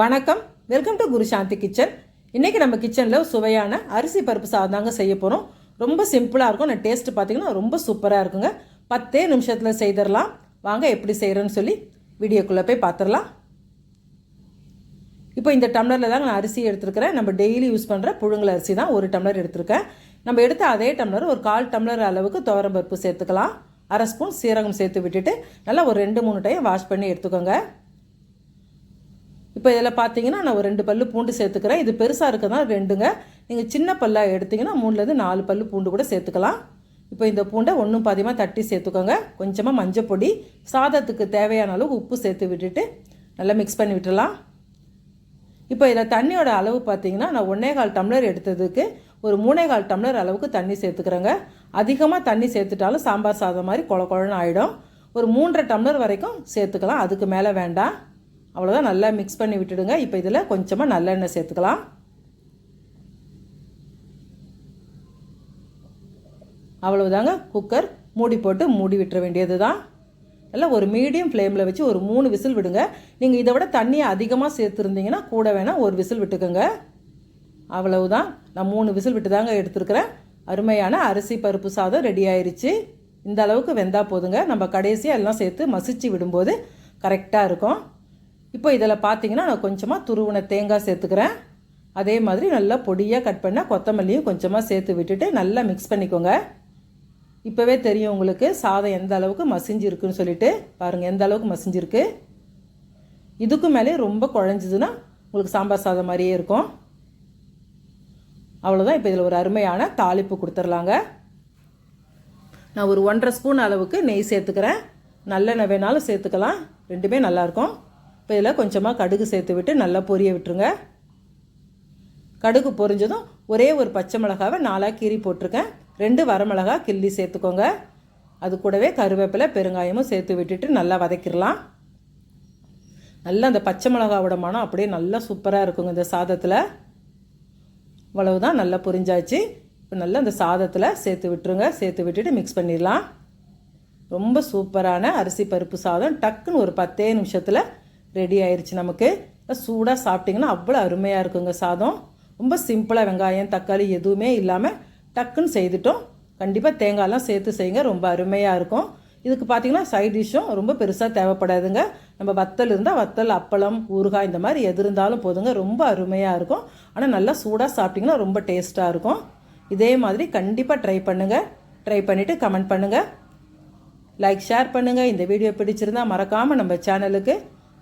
வணக்கம். Welcome to Guru Shanti kitchen. இன்றைக்கி நம்ம கிச்சனில் சுவையான அரிசி பருப்பு சாதம் தாங்க செய்ய போகிறோம் ரொம்ப சிம்பிளாக இருக்கும். நான் டேஸ்ட்டு பார்த்தீங்கன்னா ரொம்ப சூப்பராக இருக்குங்க. பத்தே நிமிஷத்தில் செய்திடலாம் வாங்க எப்படி செய்கிறேன்னு சொல்லி வீடியோக்குள்ளே போய் பார்த்துடலாம் இப்போ இந்த டம்ளரில் தாங்க நான் அரிசி எடுத்துருக்கிறேன். நம்ம டெய்லி யூஸ் பண்ணுற புழுங்கல் அரிசி தான் ஒரு டம்ளர் எடுத்திருக்கேன். நம்ம எடுத்த அதே டம்ளர் ஒரு கால் டம்ளர் அளவுக்கு துவரம் பருப்பு சேர்த்துக்கலாம். அரை ஸ்பூன் சீரகம் சேர்த்து விட்டுட்டு நல்லா ஒரு ரெண்டு மூணு டைம் வாஷ் பண்ணி எடுத்துக்கோங்க. இப்போ இதில் பார்த்தீங்கன்னா நான் ஒரு ரெண்டு பல்லு பூண்டு சேர்த்துக்கிறேன். இது பெருசாக இருக்கதான் ரெண்டுங்க. நீங்கள் சின்ன பல்லாக எடுத்திங்கன்னா மூணுலேருந்து நாலு பல்லு பூண்டு கூட சேர்த்துக்கலாம். இப்போ இந்த பூண்டை ஒன்றும் பாதியமாக தட்டி சேர்த்துக்கோங்க. கொஞ்சமாக மஞ்சள் பொடி சாதத்துக்கு தேவையான அளவு உப்பு சேர்த்து விட்டுட்டு நல்லா மிக்ஸ் பண்ணி விட்டுடலாம் இப்போ இதில் தண்ணியோட அளவு பார்த்தீங்கன்னா நான் ஒன்றே கால் டம்ளர் எடுத்ததுக்கு ஒரு மூணே கால் டம்ளர் அளவுக்கு தண்ணி சேர்த்துக்கிறேங்க. அதிகமாக தண்ணி சேர்த்துட்டாலும் சாம்பார் சாதம் மாதிரி குழ குழன்னு ஆகிடும் ஒரு மூன்றரை டம்ளர் வரைக்கும் சேர்த்துக்கலாம். அதுக்கு மேலே வேண்டாம். அவ்வளோதான் நல்லா மிக்ஸ் பண்ணி விட்டுடுங்க. இப்போ இதில் கொஞ்சமாக நல்லெண்ணெய் சேர்த்துக்கலாம். அவ்வளவுதாங்க குக்கர் மூடி போட்டு மூடி விட்டுற வேண்டியது தான் எல்லாம் ஒரு மீடியம் ஃப்ளேமில் வச்சு ஒரு மூணு விசில் விடுங்க. நீங்கள் இதை விட தண்ணியை அதிகமாக சேர்த்துருந்தீங்கன்னா கூட வேணால் ஒரு விசில் விட்டுக்கோங்க. அவ்வளவுதான் நான் மூணு விசில் விட்டு தாங்க எடுத்துருக்கிறேன். அருமையான அரிசி பருப்பு சாதம் ரெடி ஆயிடுச்சு இந்த அளவுக்கு வெந்தால் போதுங்க. நம்ம கடைசியாக எல்லாம் சேர்த்து மசிச்சு விடும்போது கரெக்டாக இருக்கும். இப்போ இதில் பார்த்தீங்கன்னா நான் கொஞ்சமாக துருவின தேங்காய் சேர்த்துக்கிறேன். அதே மாதிரி நல்லா பொடியாக கட் பண்ணால் கொத்தமல்லியும் கொஞ்சமாக சேர்த்து விட்டுட்டு நல்லா மிக்ஸ் பண்ணிக்கோங்க. இப்போவே தெரியும் உங்களுக்கு சாதம் எந்த அளவுக்கு மசிஞ்சிருக்குன்னு சொல்லிட்டு. பாருங்கள் எந்த அளவுக்கு மசிஞ்சிருக்கு. இதுக்கு மேலே ரொம்ப குழஞ்சிதுன்னா உங்களுக்கு சாம்பார் சாதம் மாதிரியே இருக்கும். அவ்வளோதான். இப்போ இதில் ஒரு அருமையான தாளிப்பு கொடுத்துர்லாங்க. நான் ஒரு ஒன்றரை ஸ்பூன் அளவுக்கு நெய் சேர்த்துக்கிறேன். நல்லெண்ணெய் வேணாலும் சேர்த்துக்கலாம். ரெண்டுமே நல்லாயிருக்கும். இப்போ இதில் கொஞ்சமாக கடுகு சேர்த்து விட்டு நல்லா பொரிய விட்டுருங்க. கடுகு பொரிஞ்சதும் ஒரே ஒரு பச்சை மிளகாவை நாலாக கீறி போட்டிருக்கேன். ரெண்டு வரமிளகா கிள்ளி சேர்த்துக்கோங்க. அது கூடவே கருவேப்பிலை பெருங்காயமும் சேர்த்து விட்டுட்டு நல்லா வதக்கிடலாம். நல்லா அந்த பச்சை மிளகாவோட மனம் அப்படியே நல்லா சூப்பராக இருக்குங்க இந்த சாதத்தில். இவ்வளவுதான் நல்லா புரிஞ்சாச்சு. இப்போ நல்லா அந்த சாதத்தில் சேர்த்து விட்டுருங்க. சேர்த்து விட்டுட்டு மிக்ஸ் பண்ணிடலாம். ரொம்ப சூப்பரான அரிசி பருப்பு சாதம். டக்குன்னு ஒரு பத்தே நிமிஷத்தில் ரெடி ஆயிடுச்சு நமக்கு. சூடாக சாப்பிட்டிங்கன்னா அவ்வளோ அருமையாக இருக்குங்க சாதம். ரொம்ப சிம்பிளாக வெங்காயம் தக்காளி எதுவுமே இல்லாமல் டக்குன்னு செய்துட்டோம். கண்டிப்பாக தேங்காயெலாம் சேர்த்து செய்யுங்க ரொம்ப அருமையாக இருக்கும். இதுக்கு பார்த்தீங்கன்னா சைட் டிஷ்ஷும் ரொம்ப பெருசாக தேவைப்படாதுங்க. நம்ம வத்தல் இருந்தால் வத்தல் அப்பளம் ஊறுகாய் இந்த மாதிரி எது இருந்தாலும் போதுங்க. ரொம்ப அருமையாக இருக்கும். ஆனால் நல்லா சூடாக சாப்பிட்டிங்கன்னா ரொம்ப டேஸ்ட்டாக இருக்கும். இதே மாதிரி கண்டிப்பாக ட்ரை பண்ணுங்கள் ட்ரை பண்ணிவிட்டு கமெண்ட் பண்ணுங்கள் லைக் ஷேர் பண்ணுங்கள் இந்த வீடியோ பிடிச்சிருந்தா மறக்காமல் நம்ம சேனலுக்கு